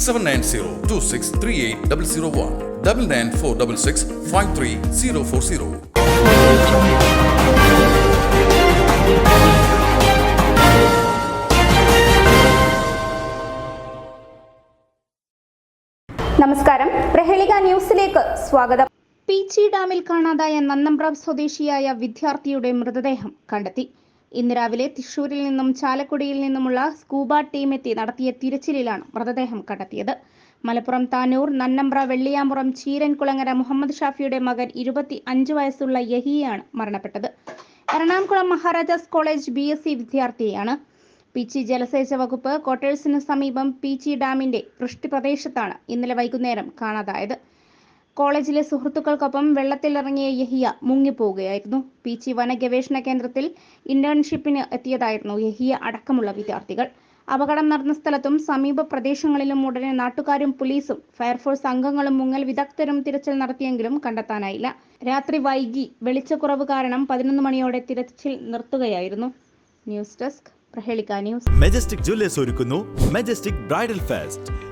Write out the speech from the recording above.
Seven nine zero two six three eight double zero one double nine four double six five three zero four zero നമസ്കാരം. പ്രഹേളിക ന്യൂസിലേക്ക് സ്വാഗതം. പീച്ചി ഡാമിൽ കാണാതായ നന്നമ്പ്ര സ്വദേശിയായ വിദ്യാർത്ഥിയുടെ മൃതദേഹം കണ്ടെത്തി. ഇന്ന് രാവിലെ തൃശൂരിൽ നിന്നും ചാലക്കുടിയിൽ നിന്നുമുള്ള സ്കൂബ ടീം എത്തി നടത്തിയ തിരച്ചിലിലാണ് മൃതദേഹം കണ്ടെത്തിയത്. മലപ്പുറം താനൂർ നന്നമ്പ്ര വെള്ളിയാമ്പുറം ചീരൻകുളങ്ങര മുഹമ്മദ് ഷാഫിയുടെ മകൻ ഇരുപത്തി അഞ്ച് വയസ്സുള്ള യഹിയാണ് മരണപ്പെട്ടത്. Ernakulam Maharajas college B S C വിദ്യാർത്ഥിയാണ്. പീച്ചി ജലസേച വകുപ്പ് ക്വാർട്ടേഴ്സിന് സമീപം പീച്ചി ഡാമിന്റെ വൃഷ്ടി പ്രദേശത്താണ് ഇന്നലെ വൈകുന്നേരം കാണാതായത്. കോളേജിലെ സുഹൃത്തുക്കൾക്കൊപ്പം വെള്ളത്തിലിറങ്ങിയ യഹിയ മുങ്ങിപ്പോവുകയായിരുന്നു. പി. വന ഗവേഷണ കേന്ദ്രത്തിൽ ഇന്റേൺഷിപ്പിന് എത്തിയതായിരുന്നു യഹിയ അടക്കമുള്ള വിദ്യാർത്ഥികൾ. അപകടം നടന്ന സ്ഥലത്തും സമീപ പ്രദേശങ്ങളിലും ഉടനെ നാട്ടുകാരും പോലീസും ഫയർഫോഴ്സ് അംഗങ്ങളും മുങ്ങൽ വിദഗ്ധരും തിരച്ചിൽ നടത്തിയെങ്കിലും കണ്ടെത്താനായില്ല. രാത്രി വൈകി വെളിച്ചക്കുറവ് കാരണം പതിനൊന്ന് മണിയോടെ തിരച്ചിൽ നിർത്തുകയായിരുന്നു. News desk Prahelika news. Majestic jewellers ഒരുക്കുന്നു. Majestic bridal fest